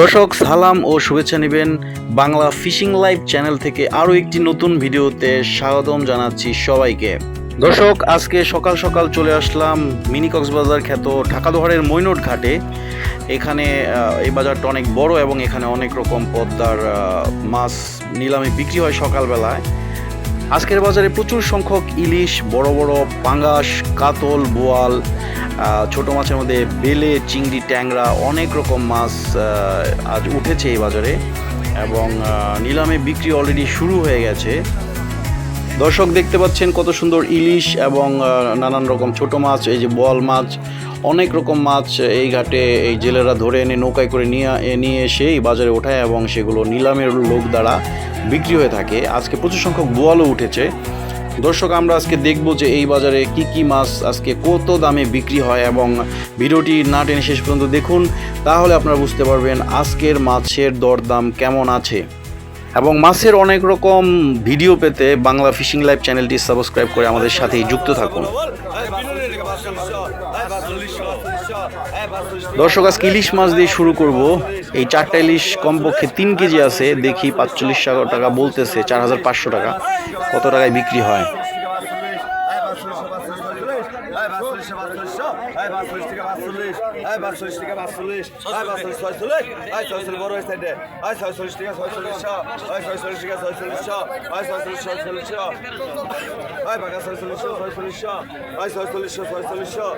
দর্শক, সালাম ও শুভেচ্ছা নেবেন বাংলা ফিশিং লাইভ চ্যানেল থেকে আরও একটি নতুন ভিডিওতে স্বাগতম জানাচ্ছি সবাইকে। দর্শক, আজকে সকাল সকাল চলে আসলাম মিনি কক্সবাজার খ্যাত ঢাকাদোহারের মৈনট ঘাটে। এখানে এই বাজারটা অনেক বড় এবং এখানে অনেক রকম পদ্মার মাছ নিলামে বিক্রি হয় সকালবেলায়। আজকের বাজারে প্রচুর সংখ্যক ইলিশ, বড় বড় পাঙ্গাস, কাতল, বোয়াল ছোট মাছের মধ্যে বেলে, চিংড়ি, ট্যাংরা অনেক রকম মাছ আজ উঠেছে এই বাজারে এবং নিলামে বিক্রি অলরেডি শুরু হয়ে গেছে। দর্শক দেখতে পাচ্ছেন কত সুন্দর ইলিশ এবং নানান রকম ছোট মাছ, এই যে বোয়াল মাছ, অনেক রকম মাছ এই ঘাটে এই জেলেরা ধরে এনে নৌকায় করে নিয়ে নিয়ে এসে এই বাজারে ওঠায় এবং সেগুলো নিলামের লোক দ্বারা বিক্রি হয়ে থাকে। আজকে প্রচুর সংখ্যক বোয়ালও উঠেছে। দর্শক, আমরা আজকে দেখব যে এই বাজারে কি কি মাছ আজকে কত দামে বিক্রি হয় এবং ভিডিওটি না টেনে শেষ পর্যন্ত দেখুন, তাহলে আপনারা বুঝতে পারবেন আজকের মাছের দরদাম কেমন আছে। এবং মাছের অনেক রকম ভিডিও পেতে বাংলা ফিশিং লাইভ চ্যানেলটি সাবস্ক্রাইব করে আমাদের সাথেই যুক্ত থাকুন। দর্শক, আজকে ইলিশ মাছ দিয়ে শুরু করব। এই চারটা ইলিশ কমপক্ষে তিন কেজি আছে। দেখি পাঁচচল্লিশ টাকা বলতেছে, চার হাজার পাঁচশো টাকা। কত টাকায় বিক্রি হয়? আয় বারচল্লিশ টাকা পাঁচচল্লিশ আয় পাঁচচল্লিশ ছয়চল্লিশ আয় ছয়চল্লিশ বড় হয়ে সাইডে আয় ছয়চল্লিশ টাকা ছয়চল্লিশশো আয় ছয়চল্লিশ টাকা ছয়চল্লিশশো আয় ছয়চল্লিশ ছয়চল্লিশশো আয় বাঘা ছয়চল্লিশশো ছয়চল্লিশশো আয় ছয়চল্লিশশো ছয়চল্লিশশো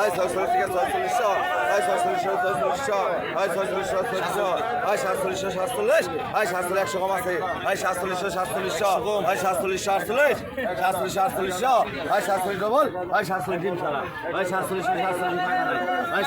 আয় ছয়চল্লিশ টাকা ছয়চল্লিশশো আয় ছয়চল্লিশশো ছয়চল্লিশশো আয় ছয়চল্লিশশো ছয়চল্লিশশো আয় সাতচল্লিশশো সাতচল্লিশ আয় সাতচল্লিশ একশো কম আছে আয় সাতচল্লিশশো সাতচল্লিশশো আয় সাতচল্লিশশো আটচল্লিশ সাতচল্লিশশো আটচল্লিশশো আয় সাতচল্লিশ ডবল আয় সাতচল্লিশ ডিম সারা আয় সাতচল্লিশশো সাতচল্লিশ টাকা নাই আয়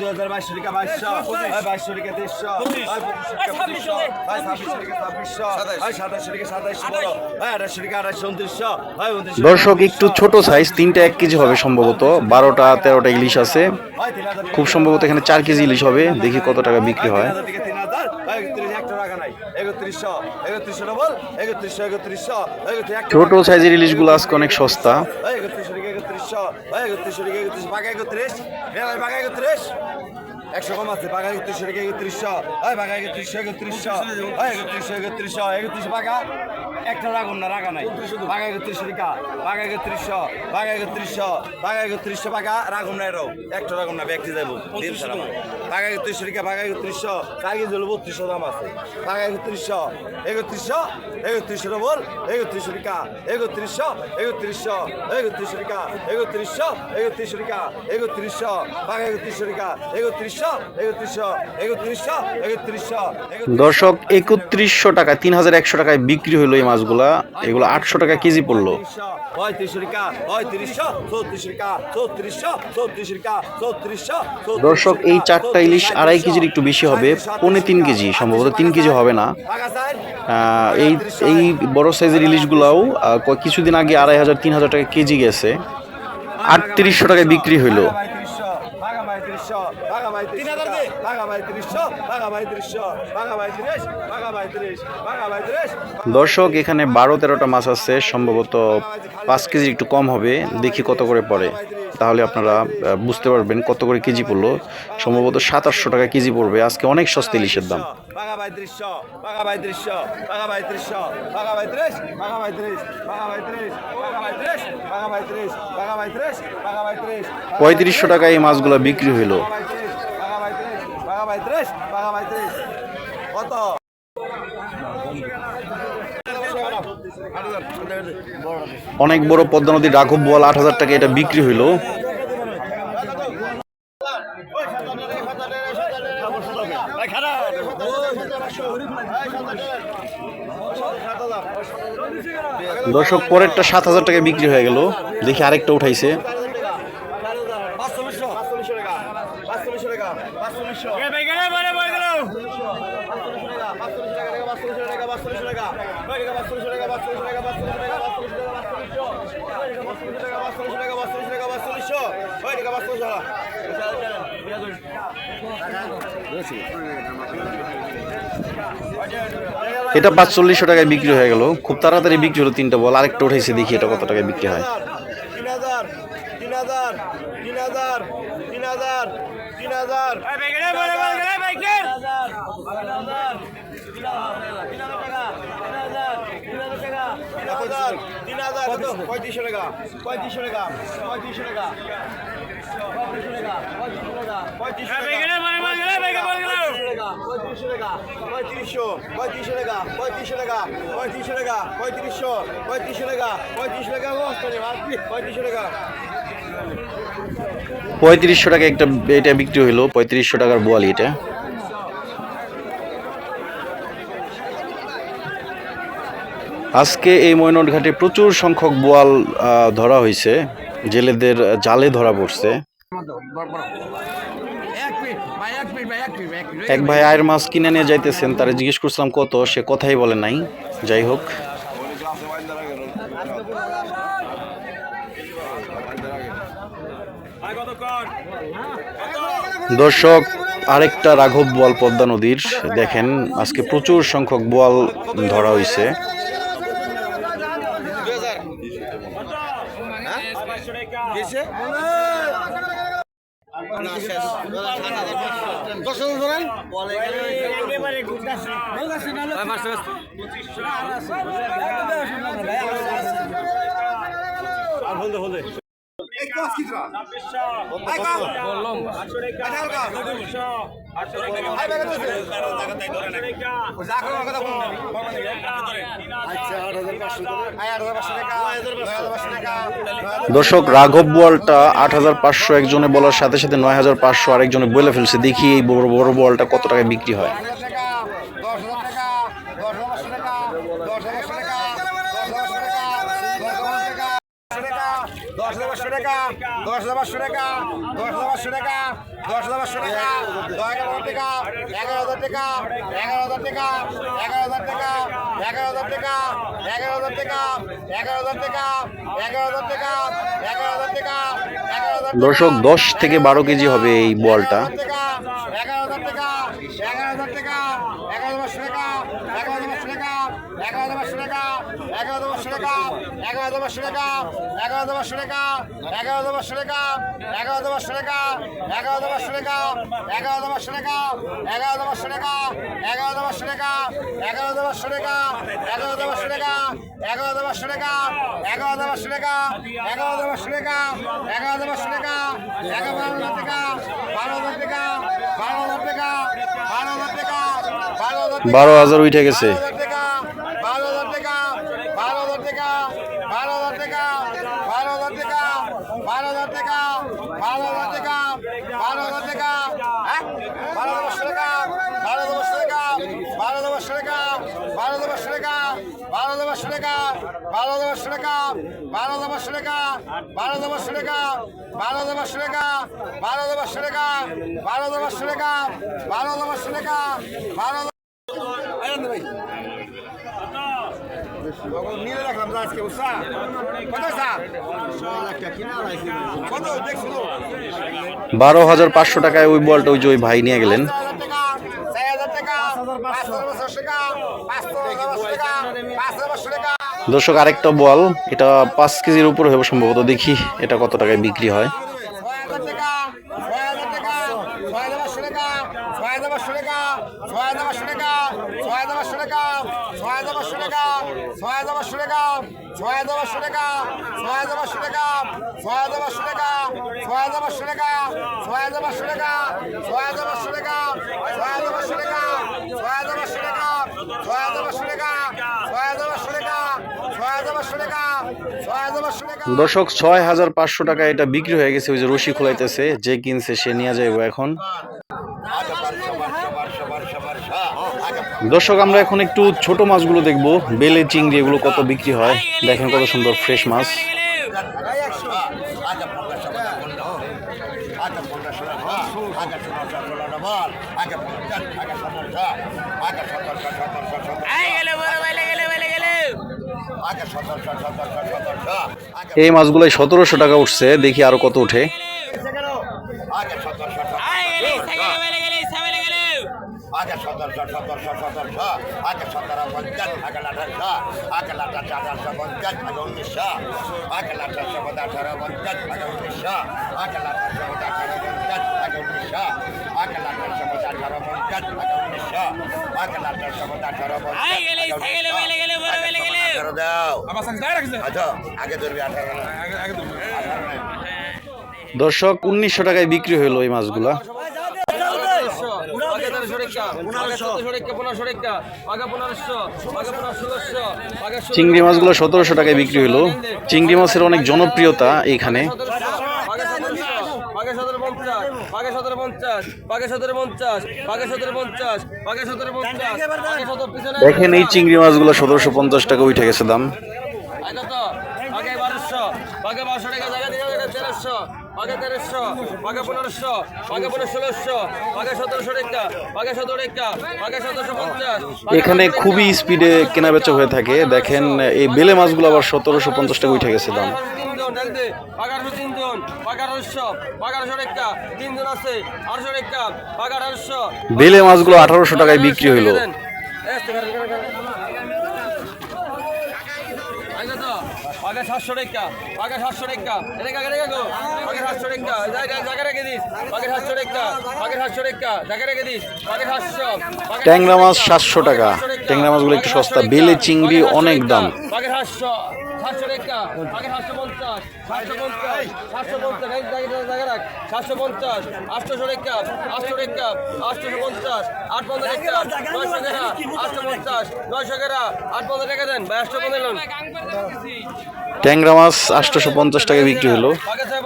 দু হাজার বাইশশো টাকা বাইশশো বাইশশো টাকা তেইশশো পঁচিশশো ছাব্বিশশো টাকা ছাব্বিশশো সাতাশশো টাকা সাতাইশশো বড় আঠাশশো টাকা আঠাশশো উনত্রিশশো উনত্রিশশো দর্শক একটু ছোট সাইজ তিনটা এক কেজি হবে সম্ভবত। বারোটা তেরোটা ইলিশ আছে। খুব সম্ভবত এখানে চার কেজি ইলিশ হবে। দেখি কত টাকা বিক্রি হয়। ছোট সাইজের ইলিশগুলো আজকে অনেক সস্তা। একত্রিশশো একত্রিশশো রেখে একত্রিশ পাকা একত্রিশ। ভাই পাকা একত্রিশ। একশো কম আছে পাকা একত্রিশশো রেখে একত্রিশশো ওই পাকা একত্রিশশো একত্রিশশো একত্রিশশো একত্রিশশো একত্রিশশো পাকা একটা রাগুন না রাগা নাই। বাঘা একত্রিশশো টাকা বাঘা একত্রিশশো বাঘা একত্রিশশো বাঘা একত্রিশশো বাঘা রাগুন নাই রো একটা রাগুন না ব্যক্তি যাব বাঘা একত্রিশশো টাকা বাঘা একত্রিশশো কাগি জল বত্রিশশো দাম আছে। বাঘা একত্রিশশো একত্রিশশো একত্রিশশো ডবল, একত্রিশশো টাকা একত্রিশশো একত্রিশশো একত্রিশশো টাকা একত্রিশশো একত্রিশশো টাকা একত্রিশশো বাঘা একত্রিশশো টাকা একত্রিশশো একত্রিশশো একত্রিশশো একত্রিশশো দর্শক, একত্রিশশো টাকা তিন হাজার একশো টাকায় বিক্রি হলো মাছগুলা এগুলো আটশো টাকা কেজি পড়ল। দর্শক এই চারটা ইলিশ আড়াই কেজির একটু বেশি হবে পৌনে তিন কেজি সম্ভবত তিন কেজি হবে না। এই এই বড় সাইজের ইলিশগুলাও কিছুদিন আগে আড়াই হাজার তিন হাজার টাকা কেজি গেছে। আটত্রিশশো টাকায় বিক্রি হইল। দর্শক এখানে বারো তেরোটা মাছ আছে সম্ভবত পাঁচ কেজি একটু কম হবে দেখি কত করে পড়ে তাহলে আপনারা বুঝতে পারবেন কত করে কেজি পড়ল সম্ভবত সাতাশশো টাকা কেজি পড়বে আজকে অনেক সস্তা ইলিশের দাম বাঘা বাইত্রিশ বাঘা বাইত্রিশ বাঘা বাইত্রিশ বাঘা বাইত্রিশ বাঘা বাইত্রিশ বাঘা বাইত্রিশ বাঘা বাইত্রিশ বাঘা বাইত্রিশ বাঘা বাইত্রিশ বাঘা বাইত্রিশ পঁয়ত্রিশশো টাকায় এই মাছগুলো বিক্রি হইল বাঘা বাইত্রিশ বাঘা বাইত্রিশ বাঘা বাইত্রিশ কত অনেক বড় পদ্মা নদী রাঘব বল আট হাজার টাকা এটা বিক্রি হইল। দর্শক, পরেরটা সাত হাজার টাকায় বিক্রি হয়ে গেল। দেখি আরেকটা উঠাইছে পাঁচচল্লিশশো পাঁচচল্লিশশো টাকা পাঁচচল্লিশশো টাকা পাঁচচল্লিশশো পাঁচচল্লিশশো টাকা পাঁচচল্লিশশো টাকা বাস্তলিশশো টাকা পাঁচ এটা পাঁচচল্লিশশো টাকায় বিক্রি হয়ে গেল খুব তাড়াতাড়ি বিক্রি হলো তিনটা বল আরেকটা উঠেছে দেখি এটা কত টাকায় বিক্রি হয় তিন হাজার তিন হাজার তিন হাজার তিন হাজার তিন হাজার হাজার পঁয়ত্রিশশো টাকা পঁয়ত্রিশশো টাকা পঁয়ত্রিশশো টাকা পঁয়ত্রিশশো টাকা পঁয়ত্রিশশো টাকা পঁয়ত্রিশশো পঁয়ত্রিশশো টাকা পঁয়ত্রিশশো টাকা পঁয়ত্রিশশো টাকা পঁয়ত্রিশশো পঁয়ত্রিশশো টাকা পঁয়ত্রিশশো টাকা পঁয়ত্রিশশো টাকা পঁয়ত্রিশশো টাকা একটা এটা বিক্রি হইল পঁয়ত্রিশশো টাকার বোয়ালি এটা আজকে এই ময়নট ঘাটে প্রচুর সংখ্যক বোয়াল ধরা হয়েছে। জেলেদের জালে ধরা পড়ছে। এক ভাই আয়ের মাছ কিনে নিয়ে যাইতেছেন, তারা জিজ্ঞেস করছিলাম কত, সে কথাই বলে নাই। যাই হোক। দর্শক, আরেকটা রাঘব বোয়াল পদ্মা নদীর, দেখেন, আজকে প্রচুর সংখ্যক বোয়াল ধরা হয়েছে। হয়েছে আর হলে হলে বিশ্বাস দর্শক, রাঘব বলটা আট হাজার পাঁচশো একজনে বলার সাথে সাথে নয় হাজার পাঁচশো আরেকজনে বলে ফেলছে। দেখি এই বড় বড় বলটা কত টাকায় বিক্রি হয়। টাকা দশ হাজার পাঁচশো টাকা দশ হাজার পাঁচশো টাকা দশ হাজার পাঁচশো টাকা দশ হাজার টাকা এগারো হাজার টাকা এগারো হাজার টাকা এগারো হাজার টাকা এগারো হাজার টাকা এগারো হাজার টাকা এগারো হাজার টাকা এগারো হাজার টাকা এগারো হাজার টাকা দর্শক দশ থেকে বারো কেজি হবে এই বোয়ালটা টাকা এগারো হাজার টাকা এগারো হাজার টাকা এগারো হাজার পাঁচশো টাকা এগারো হাজার পাঁচশো টাকা এগারো হাজার পাঁচশো টাকা এগারো হাজার পাঁচশো টাকা এগারো হাজার এগারো হাজার পাঁচশো এগারো হাজার এগারো হাজার পাঁচশো এগারো হাজার পাঁচশো এগারো হাজার পাঁচশো এগারো হাজার পাঁচশো এগারো এগারো হাজার এগারো এগারো এগারো এগারো এগারো এগারো বারো হাজার বারো হাজার বারো বারো হাজার উঠে গেছে বারো হাজার টাকা বারো হাজার টাকা বারো হাজার টাকা বারো হাজার টাকা বারো হাজার টাকা বারো হাজার টাকা বারো হাজার টাকা হ্যাঁ বারো পাঁচশো টাকা বারো পাঁচশো টাকা বারো পাঁচশো টাকা বারো পাঁচশো টাকা বারো পাঁচশো টাকা বারো পাঁচশো টাকা বারো পাঁচশো টাকা বারো হাজার টাকা বারো হাজার নিয়ে রাখলাম তো আজকে বুঝছা? কত স্যার? কত? দেখছিল বারো হাজার পাঁচশো টাকায় ওই বলটা ওই যে ওই ভাই নিয়ে গেলেন। দর্শক আরেকটা বল এটা পাঁচ কেজির উপর হবে সম্ভবত দেখি এটা কত টাকায় বিক্রি হয় ছয় হাজার টাকা ছয় হাজার টাকা ছয় হাজার পাঁচশো টাকা ছয় হাজার পাঁচশো টাকা ছয় হাজার পাঁচশো টাকা ছয় হাজার পাঁচশো টাকা ছয় হাজার পাঁচশো টাকা ছয় হাজার পাঁচশো টাকা ছয় হাজার পাঁচশো টাকা ছয় হাজার পাঁচশো টাকা ছয় হাজার পাঁচশো টাকা ছয় হাজার পাঁচশো টাকা ছয় হাজার পাঁচশো টাকা ছয় হাজার পাঁচশো টাকা ছয় হাজার পাঁচশো টাকা ছয় হাজার পাঁচশো টাকা ছয় হাজার পাঁচশো টাকা ছয় হাজার পাঁচশো টাকা ছয় হাজার পাঁচশো টাকা ছয় হাজার পাঁচশো টাকা দর্শক ছয় হাজার পাঁচশো টাকা এটা বিক্রি হয়ে গেছে ওই যে রশি খোলাইতেছে যে কিনছে সে নিয়ে যাইবো এখন দর্শক, আমরা এখন একটু ছোট মাছগুলো দেখব। বেলে চিংড়ি, এগুলো কত বিক্রি হয়? দেখেন কত সুন্দর ফ্রেশ মাছ। এই মাছগুলো সতেরোশো টাকা উঠছে। দেখি আরও কত উঠে। আগে সতেরোশো সতেরোশো সতেরোশো আগে সতেরো পঞ্চাশ আগে আঠারোশো আগে আঠারোশো আঠারোশো পঞ্চাশ আগে উনিশশো। আগে আঠারোশো আঠারো পঞ্চাশ আগে উনিশশো। আগে আঠারোশো আঠারো পঞ্চাশ আগে উনিশশো। আগে আঠারোশো আঠারো পঞ্চাশ আগে উনিশশো। আগে আঠারোশো আঠারো পঞ্চাশ দাও আচ্ছা আগে ধরবি আঠারো না দর্শক উনিশশো টাকায় বিক্রি হলো এই মাছগুলা। চিংড়ি মাছগুলো সতেরোশো টাকায় বিক্রি হলো। চিংড়ি মাছের অনেক জনপ্রিয়তা এখানে। পাকে সতেরো পঞ্চাশ পাকে সতেরো পঞ্চাশ পাকে সতেরো পঞ্চাশ পাকে সতেরো পঞ্চাশ পাকে সতেরো পঞ্চাশ। পাকে সতেরো পিছনে দেখেন এই চিংড়ি মাছগুলো সতেরোশো পঞ্চাশ টাকা উঠে গেছে দাম। বারোশো পাকে বারোশো টাকা জায়গা এটা তেরোশো। পাকে তেরোশো পাকে পনেরোশো পাকে পনেরো ষোলোশো পাকে সতেরোশো পাকে সতেরো পাকে সতেরোশো পঞ্চাশ এখানে খুবই স্পিডে কেনাবেচা হয়ে থাকে দেখেন এই বেলে মাছগুলো আবার সতেরোশো পঞ্চাশ টাকা উঠে গেছে দাম ডাকতে পাকারশো তিনজন তিনজন আছে আটশো বেলে মাছগুলো আঠারোশো টাকায় বিক্রি হইল আগে সাতশো টাকা আগে সাতশো টাকা এটা কাকে রেখে গো। আগে সাতশো টাকা জায়গা রেখে দিস। আগে সাতশো টাকা আগে সাতশো টাকা জায়গা রেখে দিস সাতশো ট্যাংরা মাছ সাতশো টাকা। ট্যাংরা মাছগুলো একটু সস্তা। বেলে চিংড়ি অনেক দাম। আগে সাতশো সাতশো টাকা আগে সাতশো পঞ্চাশ সাতশো পঞ্চাশ সাতশো পঞ্চাশ এই জায়গাটা জায়গা রাখ সাতশো পঞ্চাশ আটশোশো টাকা আটশো টাকা আটশোশো পঞ্চাশ আট পঞ্চাশ টাকা নয়শো টাকা আটশো পঞ্চাশ নয়শো টাকা আট পঞ্চাশ টাকা দেন আটশো পঞ্চাশ ট্যাংরা মাছ আটশোশো পঞ্চাশ টাকা বিক্রি হলো।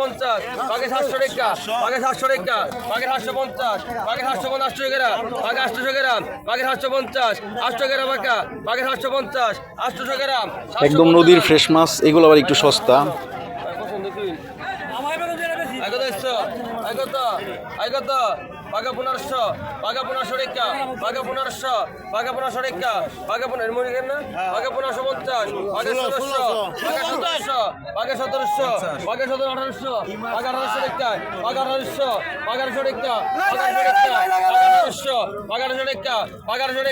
পঞ্চাশ পাকে সাতশো টাকা পাকে সাতশো টাকা পাকে সাতশো পঞ্চাশ পাকে সাতশো পঞ্চাশ আটশো গ্রাম পাকে আটশোশো গ্রাম পাকে সাতশো পঞ্চাশ আটশো গ্রাম পাকা পাকে সাতশো পঞ্চাশ আটশোশো গ্রাম একদম নদীর ফ্রেশ মাছ এগুলো আবার একটু সস্তা আগত পাকা পনেরোশো পাকা পনেরোশো টাকা পাকা পনেরোশো পাকা পনেরোশো পনেরো মনে না পাকা পনেরোশো পঞ্চাশ সতেরোশো পাকা সতেরোশো পাকা সতেরোশো পাকা সতেরো আঠারোশো পাকা আঠারোশো টাকা পাকা আঠারোশো পাকা আঠারোশো পাকা আঠারোশো পাকা আঠারোশো টাকা পাকা আঠারোশো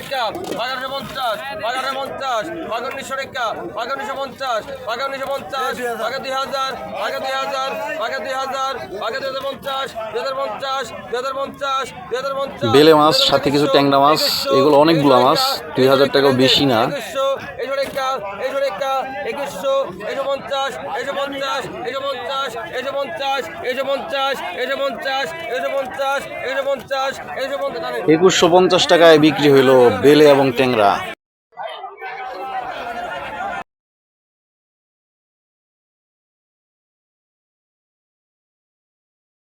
পাকা আঠারোশো পঞ্চাশ পাকা আঠারো পঞ্চাশ পাকা উনিশশো টাকা পাকা উনিশশো পঞ্চাশ পাকা উনিশশো পঞ্চাশ পাকা দুই হাজার পাকা দুই হাজার পাকা দুই হাজার পাকা দুই হাজার পঞ্চাশ দুই হাজার পঞ্চাশ দুই হাজার পঞ্চাশ দুই হাজার পঞ্চাশ বেলে মাছ, সাথে কিছু ট্যাংরা মাছ, এগুলো অনেকগুলো মাছ, দুই হাজার টাকাও বেশি না। একুশশো একশো টাকা একশো টাকা একশো পঞ্চাশ একুশশো পঞ্চাশ টাকায় বিক্রি হইল বেলে এবং ট্যাংরা।